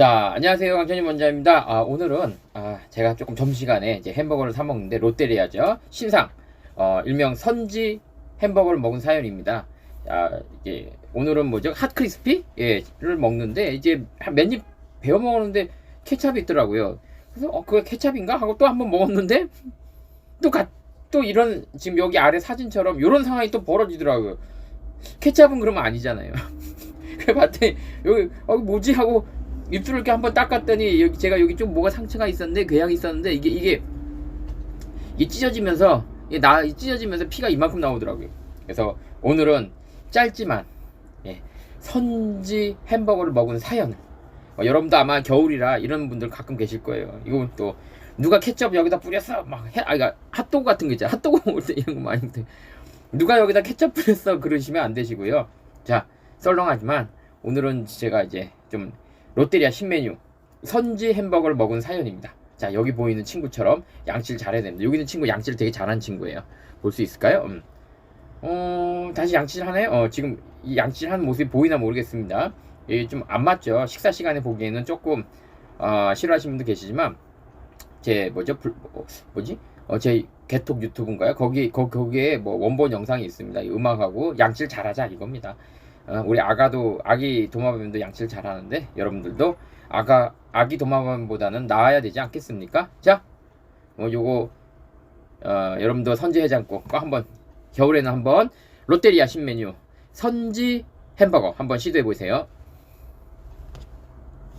자, 안녕하세요. 강천님 원장입니다. 아, 오늘은, 아, 제가 조금 점심시간에 이제 햄버거를 사 먹는데, 롯데리아죠. 신상, 어, 일명 선지 햄버거를 먹은 사연입니다. 아, 이게, 오늘은 뭐죠? 핫 크리스피? 예, 를 먹는데, 이제 한몇입 베어 먹었는데, 케찹이 있더라고요. 그래서, 어, 그게 케찹인가? 하고 또 한 번 먹었는데, 또 가, 또 이런, 지금 여기 아래 사진처럼, 이런 상황이 또 벌어지더라고요. 케찹은 그러면 아니잖아요. 그래 봤더니, 여기, 어, 뭐지? 하고, 입술을 이렇게 한번 닦았더니 여기 제가 여기 좀 뭐가 상처가 있었는데 궤양이 있었는데 이게 이게 이게 찢어지면서 이게 나 찢어지면서 피가 이만큼 나오더라고요. 그래서 오늘은 짧지만 예, 선지 햄버거를 먹은 사연. 어, 여러분도 아마 겨울이라 이런 분들 가끔 계실 거예요. 이거 또 누가 케첩 여기다 뿌렸어 막 해, 아 이거 핫도그 같은 거 있잖아. 핫도그 먹을 때 이런 거 많이 먹대. 누가 여기다 케첩 뿌렸어 그러시면 안 되시고요. 자 썰렁하지만 오늘은 제가 이제 좀 롯데리아 신메뉴 선지 햄버거를 먹은 사연입니다. 자 여기 보이는 친구처럼 양치를 잘해야 됩니다. 여기 있는 친구 양치를 되게 잘하는 친구예요. 볼 수 있을까요? 음. 어 다시 양치를 하나요? 어 지금 이 양치를 하는 모습이 보이나 모르겠습니다. 이게 좀 안 맞죠. 식사 시간에 보기에는 조금 어, 싫어하시는 분도 계시지만 제 뭐죠? 불, 어, 뭐지? 어 제 개톡 유튜브인가요? 거기 거, 거기에 뭐 원본 영상이 있습니다. 이 음악하고 양치를 잘하자 이겁니다. 어, 우리 아가도 아기 도마뱀도 양치를 잘하는데 여러분들도 아가 아기 도마뱀보다는 나아야 되지 않겠습니까? 자, 뭐 요거 어, 여러분도 선지 해장국 꼭 한번 겨울에는 한번 롯데리아 신메뉴 선지 햄버거 한번 시도해 보세요.